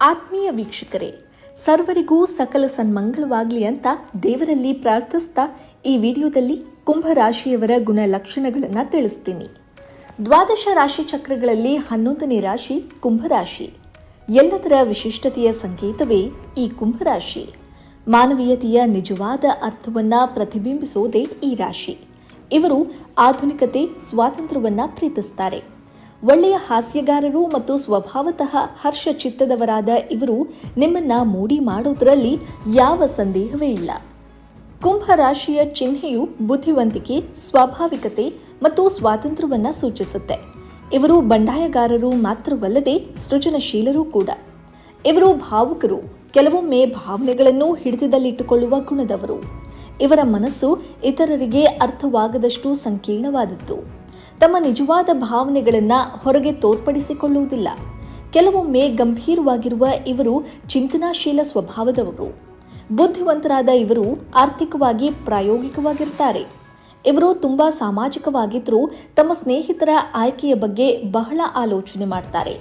ಆತ್ಮೀಯ ವೀಕ್ಷಕರೇ, ಸರ್ವರಿಗೂ ಸಕಲ ಸನ್ಮಂಗಳವಾಗಲಿ ಅಂತ ದೇವರಲ್ಲಿ ಪ್ರಾರ್ಥಿಸ್ತಾ ಈ ವಿಡಿಯೋದಲ್ಲಿ ಕುಂಭರಾಶಿಯವರ ಗುಣಲಕ್ಷಣಗಳನ್ನು ತಿಳಿಸ್ತೀನಿ. ದ್ವಾದಶ ರಾಶಿ ಚಕ್ರಗಳಲ್ಲಿ ಹನ್ನೊಂದನೇ ರಾಶಿ ಕುಂಭರಾಶಿ. ಎಲ್ಲದರ ವಿಶಿಷ್ಟತೆಯ ಸಂಕೇತವೇ ಈ ಕುಂಭರಾಶಿ. ಮಾನವೀಯತೆಯ ನಿಜವಾದ ಅರ್ಥವನ್ನ ಪ್ರತಿಬಿಂಬಿಸೋದೇ ಈ ರಾಶಿ. ಇವರು ಆಧುನಿಕತೆ, ಸ್ವಾತಂತ್ರ್ಯವನ್ನ ಪ್ರೀತಿಸ್ತಾರೆ. ಒಳ್ಳೆಯ ಹಾಸ್ಯಗಾರರು ಮತ್ತು ಸ್ವಭಾವತಃ ಹರ್ಷ ಚಿತ್ತದವರಾದ ಇವರು ನಿಮ್ಮನ್ನ ಮೂಡಿ ಮಾಡೋದ್ರಲ್ಲಿ ಯಾವ ಸಂದೇಹವೇ ಇಲ್ಲ. ಕುಂಭ ರಾಶಿಯ ಚಿಹ್ನೆಯು ಬುದ್ಧಿವಂತಿಕೆ, ಸ್ವಾಭಾವಿಕತೆ ಮತ್ತು ಸ್ವಾತಂತ್ರ್ಯವನ್ನು ಸೂಚಿಸುತ್ತೆ. ಇವರು ಬಂಡಾಯಗಾರರು ಮಾತ್ರವಲ್ಲದೆ ಸೃಜನಶೀಲರೂ ಕೂಡ. ಇವರು ಭಾವುಕರು, ಕೆಲವೊಮ್ಮೆ ಭಾವನೆಗಳನ್ನು ಹಿಡಿತದಲ್ಲಿಟ್ಟುಕೊಳ್ಳುವ ಗುಣದವರು. ಇವರ ಮನಸ್ಸು ಇತರರಿಗೆ ಅರ್ಥವಾಗದಷ್ಟು ಸಂಕೀರ್ಣವಾದದ್ದು. ತಮ್ಮ ನಿಜವಾದ ಭಾವನೆಗಳನ್ನು ಹೊರಗೆ ತೋರ್ಪಡಿಸಿಕೊಳ್ಳುವುದಿಲ್ಲ. ಕೆಲವೊಮ್ಮೆ ಗಂಭೀರವಾಗಿರುವ ಇವರು ಚಿಂತನಾಶೀಲ ಸ್ವಭಾವದವರು. ಬುದ್ಧಿವಂತರಾದ ಇವರು ಆರ್ಥಿಕವಾಗಿ ಪ್ರಾಯೋಗಿಕವಾಗಿರ್ತಾರೆ. ಇವರು ತುಂಬ ಸಾಮಾಜಿಕವಾಗಿದ್ದರೂ ತಮ್ಮ ಸ್ನೇಹಿತರ ಆಯ್ಕೆಯ ಬಗ್ಗೆ ಬಹಳ ಆಲೋಚನೆ ಮಾಡ್ತಾರೆ.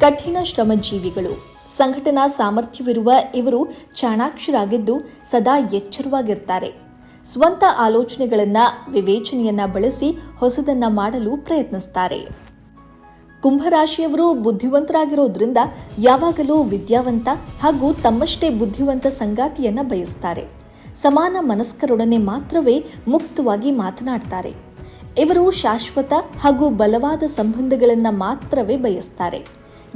ಕಠಿಣ ಶ್ರಮಜೀವಿಗಳು. ಸಂಘಟನಾ ಸಾಮರ್ಥ್ಯವಿರುವ ಇವರು ಚಾಣಾಕ್ಷರಾಗಿದ್ದು ಸದಾ ಎಚ್ಚರವಾಗಿರ್ತಾರೆ. ಸ್ವಂತ ಆಲೋಚನೆಗಳನ್ನ, ವಿವೇಚನೆಯನ್ನ ಬಳಸಿ ಹೊಸದನ್ನ ಮಾಡಲು ಪ್ರಯತ್ನಿಸ್ತಾರೆ. ಕುಂಭರಾಶಿಯವರು ಬುದ್ಧಿವಂತರಾಗಿರೋದ್ರಿಂದ ಯಾವಾಗಲೂ ವಿದ್ಯಾವಂತ ಹಾಗೂ ತಮ್ಮಷ್ಟೇ ಬುದ್ಧಿವಂತ ಸಂಗಾತಿಯನ್ನ ಬಯಸ್ತಾರೆ. ಸಮಾನ ಮನಸ್ಕರೊಡನೆ ಮಾತ್ರವೇ ಮುಕ್ತವಾಗಿ ಮಾತನಾಡ್ತಾರೆ. ಇವರು ಶಾಶ್ವತ ಹಾಗೂ ಬಲವಾದ ಸಂಬಂಧಗಳನ್ನು ಮಾತ್ರವೇ ಬಯಸ್ತಾರೆ.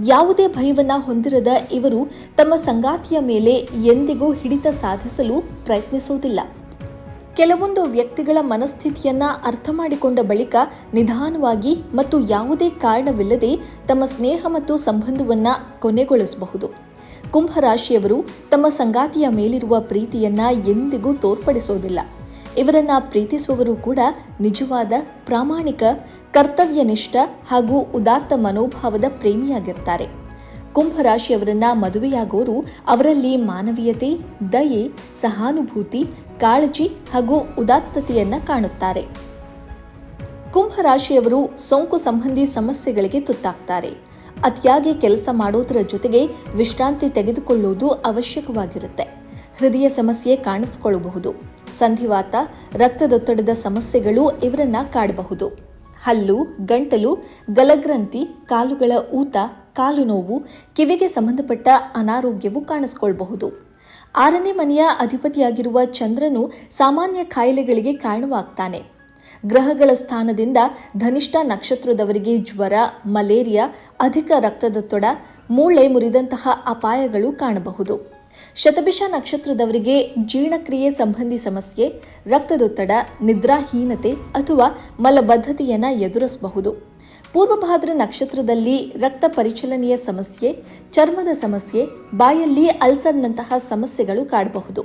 ಯಾವುದೇ ಭಯವನ್ನ ಹೊಂದಿರದ ಇವರು ತಮ್ಮ ಸಂಗಾತಿಯ ಮೇಲೆ ಎಂದಿಗೂ ಹಿಡಿತ ಸಾಧಿಸಲು ಪ್ರಯತ್ನಿಸುವುದಿಲ್ಲ ಕೆಲವೊಂದು ವ್ಯಕ್ತಿಗಳ ಮನಸ್ಥಿತಿಯನ್ನ ಅರ್ಥ ಮಾಡಿಕೊಂಡ ಬಳಿಕ ನಿಧಾನವಾಗಿ ಮತ್ತು ಯಾವುದೇ ಕಾರಣವಿಲ್ಲದೆ ತಮ್ಮ ಸ್ನೇಹ ಮತ್ತು ಸಂಬಂಧವನ್ನ ಕೊನೆಗೊಳಿಸಬಹುದು. ಕುಂಭರಾಶಿಯವರು ತಮ್ಮ ಸಂಗಾತಿಯ ಮೇಲಿರುವ ಪ್ರೀತಿಯನ್ನ ಎಂದಿಗೂ ತೋರ್ಪಡಿಸೋದಿಲ್ಲ. ಇವರನ್ನ ಪ್ರೀತಿಸುವವರು ಕೂಡ ನಿಜವಾದ, ಪ್ರಾಮಾಣಿಕ, ಕರ್ತವ್ಯನಿಷ್ಠ ಹಾಗೂ ಉದಾತ್ತ ಮನೋಭಾವದ ಪ್ರೇಮಿಯಾಗಿರ್ತಾರೆ. ಕುಂಭರಾಶಿಯವರನ್ನ ಮದುವೆಯಾಗೋರು ಅವರಲ್ಲಿ ಮಾನವೀಯತೆ, ದಯೆ, ಸಹಾನುಭೂತಿ, ಕಾಳಜಿ ಹಾಗೂ ಉದಾತ್ತತೆಯನ್ನ ಕಾಣುತ್ತಾರೆ. ಕುಂಭರಾಶಿಯವರು ಸೋಂಕು ಸಂಬಂಧಿ ಸಮಸ್ಯೆಗಳಿಗೆ ತುತ್ತಾಗ್ತಾರೆ. ಅತಿಯಾಗಿ ಕೆಲಸ ಮಾಡೋದರ ಜೊತೆಗೆ ವಿಶ್ರಾಂತಿ ತೆಗೆದುಕೊಳ್ಳುವುದು ಅವಶ್ಯಕವಾಗಿರುತ್ತೆ. ಹೃದಯ ಸಮಸ್ಯೆ ಕಾಣಿಸಿಕೊಳ್ಳಬಹುದು. ಸಂಧಿವಾತ, ರಕ್ತದೊತ್ತಡದ ಸಮಸ್ಯೆಗಳು ಇವರನ್ನ ಕಾಡಬಹುದು. ಹಲ್ಲು, ಗಂಟಲು, ಗಲಗ್ರಂಥಿ, ಕಾಲುಗಳ ಊತ ಕಾಲು ನೋವು, ಕಿವಿಗೆ ಸಂಬಂಧಪಟ್ಟ ಅನಾರೋಗ್ಯವು ಕಾಣಿಸಿಕೊಳ್ಳಬಹುದು ಆರನೇ ಮನೆಯ ಅಧಿಪತಿಯಾಗಿರುವ ಚಂದ್ರನು ಸಾಮಾನ್ಯ ಕಾಯಿಲೆಗಳಿಗೆ ಕಾರಣವಾಗ್ತಾನೆ. ಗ್ರಹಗಳ ಸ್ಥಾನದಿಂದ ಧನಿಷ್ಠ ನಕ್ಷತ್ರದವರಿಗೆ ಜ್ವರ, ಮಲೇರಿಯಾ, ಅಧಿಕ ರಕ್ತದೊತ್ತಡ ಮೂಳೆ ಮುರಿದಂತಹ ಅಪಾಯಗಳು ಕಾಣಬಹುದು. ಶತಭಿಷ ನಕ್ಷತ್ರದವರಿಗೆ ಜೀರ್ಣಕ್ರಿಯೆ ಸಂಬಂಧಿ ಸಮಸ್ಯೆ, ರಕ್ತದೊತ್ತಡ, ನಿದ್ರಾಹೀನತೆ ಅಥವಾ ಮಲಬದ್ಧತೆಯನ್ನು ಎದುರಿಸಬಹುದು. ಪೂರ್ವಭಾದ್ರ ನಕ್ಷತ್ರದಲ್ಲಿ ರಕ್ತ ಪರಿಚಲನೆಯ ಸಮಸ್ಯೆ, ಚರ್ಮದ ಸಮಸ್ಯೆ, ಬಾಯಲ್ಲಿ ಅಲ್ಸರ್ನಂತಹ ಸಮಸ್ಯೆಗಳು ಕಾಡಬಹುದು.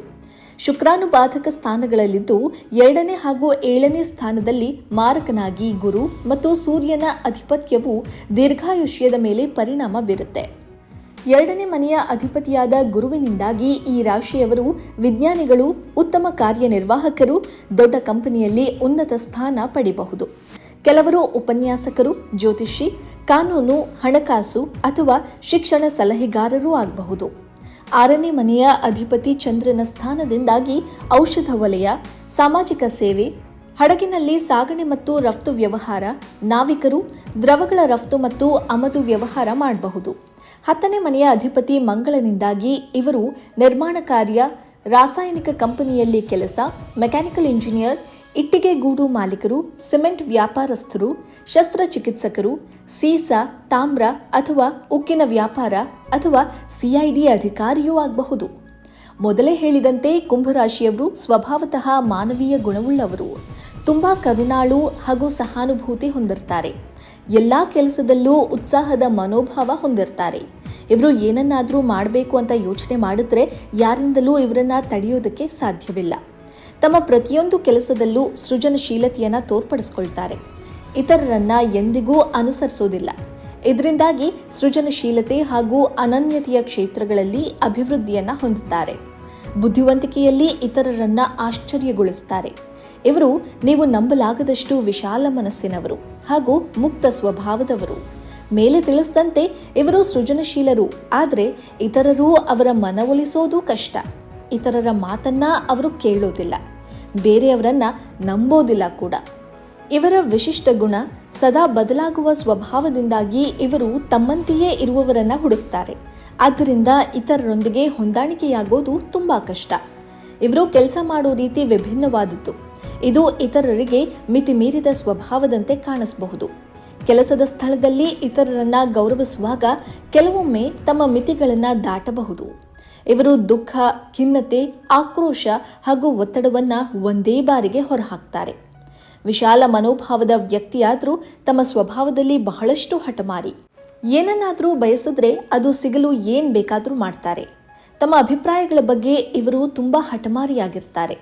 ಶುಕ್ರಾನುಬಾಧಕ ಸ್ಥಾನಗಳಲ್ಲಿದ್ದು ಎರಡನೇ ಹಾಗೂ ಏಳನೇ ಸ್ಥಾನದಲ್ಲಿ ಮಾರಕನಾಗಿ ಗುರು ಮತ್ತು ಸೂರ್ಯನ ಅಧಿಪತ್ಯವು ದೀರ್ಘಾಯುಷ್ಯದ ಮೇಲೆ ಪರಿಣಾಮ ಬೀರುತ್ತೆ. ಎರಡನೇ ಮನೆಯ ಅಧಿಪತಿಯಾದ ಗುರುವಿನಿಂದಾಗಿ ಈ ರಾಶಿಯವರು ವಿಜ್ಞಾನಿಗಳು, ಉತ್ತಮ ಕಾರ್ಯನಿರ್ವಾಹಕರು, ದೊಡ್ಡ ಕಂಪನಿಯಲ್ಲಿ ಉನ್ನತ ಸ್ಥಾನ ಪಡೆಯಬಹುದು. ಕೆಲವರು ಉಪನ್ಯಾಸಕರು, ಜ್ಯೋತಿಷಿ, ಕಾನೂನು, ಹಣಕಾಸು ಅಥವಾ ಶಿಕ್ಷಣ ಸಲಹೆಗಾರರೂ ಆಗಬಹುದು. ಆರನೇ ಮನೆಯ ಅಧಿಪತಿ ಚಂದ್ರನ ಸ್ಥಾನದಿಂದಾಗಿ ಔಷಧ ವಲಯ, ಸಾಮಾಜಿಕ ಸೇವೆ, ಹಡಗಿನಲ್ಲಿ ಸಾಗಣೆ ಮತ್ತು ರಫ್ತು ವ್ಯವಹಾರ, ನಾವಿಕರು, ದ್ರವಗಳ ರಫ್ತು ಮತ್ತು ಆಮದು ವ್ಯವಹಾರ ಮಾಡಬಹುದು. ಹತ್ತನೇ ಮನೆಯ ಅಧಿಪತಿ ಮಂಗಳನಿಂದಾಗಿ ಇವರು ನಿರ್ಮಾಣ ಕಾರ್ಯ, ರಾಸಾಯನಿಕ ಕಂಪನಿಯಲ್ಲಿ ಕೆಲಸ, ಮೆಕ್ಯಾನಿಕಲ್ ಇಂಜಿನಿಯರ್ ಇಟ್ಟಿಗೆ ಗೂಡು ಮಾಲೀಕರು, ಸಿಮೆಂಟ್ ವ್ಯಾಪಾರಸ್ಥರು ಶಸ್ತ್ರಚಿಕಿತ್ಸಕರು ಸೀಸ, ತಾಮ್ರ ಅಥವಾ ಉಕ್ಕಿನ ವ್ಯಾಪಾರ ಅಥವಾ ಸಿಐಡಿ ಅಧಿಕಾರಿಯೂ ಆಗಬಹುದು. ಮೊದಲೇ ಹೇಳಿದಂತೆ ಕುಂಭರಾಶಿಯವರು ಸ್ವಭಾವತಃ ಮಾನವೀಯ ಗುಣವುಳ್ಳವರು. ತುಂಬಾ ಕರುಣಾಳು ಹಾಗೂ ಸಹಾನುಭೂತಿ ಹೊಂದಿರ್ತಾರೆ. ಎಲ್ಲ ಕೆಲಸದಲ್ಲೂ ಉತ್ಸಾಹದ ಮನೋಭಾವ ಹೊಂದಿರ್ತಾರೆ. ಇವರು ಏನನ್ನಾದರೂ ಮಾಡಬೇಕು ಅಂತ ಯೋಚನೆ ಮಾಡಿದ್ರೆ ಯಾರಿಂದಲೂ ಇವರನ್ನು ತಡೆಯೋದಕ್ಕೆ ಸಾಧ್ಯವಿಲ್ಲ. ತಮ್ಮ ಪ್ರತಿಯೊಂದು ಕೆಲಸದಲ್ಲೂ ಸೃಜನಶೀಲತೆಯನ್ನು ತೋರ್ಪಡಿಸ್ಕೊಳ್ತಾರೆ. ಇತರರನ್ನ ಎಂದಿಗೂ ಅನುಸರಿಸೋದಿಲ್ಲ. ಇದರಿಂದಾಗಿ ಸೃಜನಶೀಲತೆ ಹಾಗೂ ಅನನ್ಯತೆಯ ಕ್ಷೇತ್ರಗಳಲ್ಲಿ ಅಭಿವೃದ್ಧಿಯನ್ನ ಹೊಂದುತ್ತಾರೆ. ಬುದ್ಧಿವಂತಿಕೆಯಲ್ಲಿ ಇತರರನ್ನ ಆಶ್ಚರ್ಯಗೊಳಿಸುತ್ತಾರೆ ಇವರು ನೀವು ನಂಬಲಾಗದಷ್ಟು ವಿಶಾಲ ಮನಸ್ಸಿನವರು ಹಾಗೂ ಮುಕ್ತ ಸ್ವಭಾವದವರು. ಮೇಲೆ ತಿಳಿಸಿದಂತೆ ಇವರು ಸೃಜನಶೀಲರು, ಆದರೆ ಇತರರು ಅವರ ಮನವೊಲಿಸೋದು ಕಷ್ಟ. ಇತರರ ಮಾತನ್ನ ಅವರು ಕೇಳೋದಿಲ್ಲ. ಬೇರೆಯವರನ್ನ ನಂಬೋದಿಲ್ಲ ಕೂಡ. ಇವರ ವಿಶಿಷ್ಟ ಗುಣ ಸದಾ ಬದಲಾಗುವ ಸ್ವಭಾವದಿಂದಾಗಿ ಇವರು ತಮ್ಮಂತೆಯೇ ಇರುವವರನ್ನ ಹುಡುಕ್ತಾರೆ. ಆದ್ದರಿಂದ ಇತರರೊಂದಿಗೆ ಹೊಂದಾಣಿಕೆಯಾಗೋದು ತುಂಬಾ ಕಷ್ಟ. ಇವರು ಕೆಲಸ ಮಾಡೋ ರೀತಿ ವಿಭಿನ್ನವಾದದ್ದು. ಇದು ಇತರರಿಗೆ ಮಿತಿ ಮೀರಿದ ಸ್ವಭಾವದಂತೆ ಕಾಣಿಸಬಹುದು. ಕೆಲಸದ ಸ್ಥಳದಲ್ಲಿ ಇತರರನ್ನ ಗೌರವಿಸುವಾಗ ಕೆಲವೊಮ್ಮೆ ತಮ್ಮ ಮಿತಿಗಳನ್ನ ದಾಟಬಹುದು. ಇವರು ದುಃಖ, ಖಿನ್ನತೆ, ಆಕ್ರೋಶ ಹಾಗೂ ಒತ್ತಡವನ್ನು ಒಂದೇ ಬಾರಿಗೆ ಹೊರಹಾಕ್ತಾರೆ. ವಿಶಾಲ ಮನೋಭಾವದ ವ್ಯಕ್ತಿಯಾದರೂ ತಮ್ಮ ಸ್ವಭಾವದಲ್ಲಿ ಬಹಳಷ್ಟು ಹಠಮಾರಿ. ಏನನ್ನಾದರೂ ಬಯಸಿದ್ರೆ ಅದು ಸಿಗಲು ಏನು ಬೇಕಾದರೂ ಮಾಡ್ತಾರೆ. ತಮ್ಮ ಅಭಿಪ್ರಾಯಗಳ ಬಗ್ಗೆ ಇವರು ತುಂಬಾ ಹಠಮಾರಿಯಾಗಿರ್ತಾರೆ.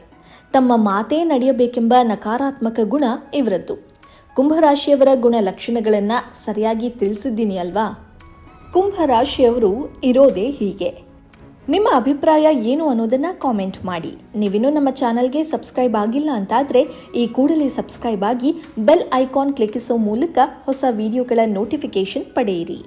ತಮ್ಮ ಮಾತೇ ನಡೆಯಬೇಕೆಂಬ ನಕಾರಾತ್ಮಕ ಗುಣ ಇವರದ್ದು. ಕುಂಭರಾಶಿಯವರ ಗುಣ ಲಕ್ಷಣಗಳನ್ನ ಸರಿಯಾಗಿ ತಿಳಿಸಿದ್ದೀನಿ ಅಲ್ವಾ? ಕುಂಭರಾಶಿಯವರು ಇರೋದೇ ಹೀಗೆ. ನಿಮ್ಮ ಅಭಿಪ್ರಾಯ ಏನು ಅನ್ನೋದನ್ನ ಕಾಮೆಂಟ್ ಮಾಡಿ. ನೀವಿನ್ನೂ ನಮ್ಮ ಚಾನಲ್ಗೆ ಸಬ್ಸ್ಕ್ರೈಬ್ ಆಗಿಲ್ಲ ಅಂತಾದರೆ ಈ ಕೂಡಲೇ ಸಬ್ಸ್ಕ್ರೈಬ್ ಆಗಿ ಬೆಲ್ ಐಕಾನ್ ಕ್ಲಿಕ್ಕಿಸೋ ಮೂಲಕ ಹೊಸ ವಿಡಿಯೋಗಳ ನೋಟಿಫಿಕೇಶನ್ ಪಡೆಯಿರಿ.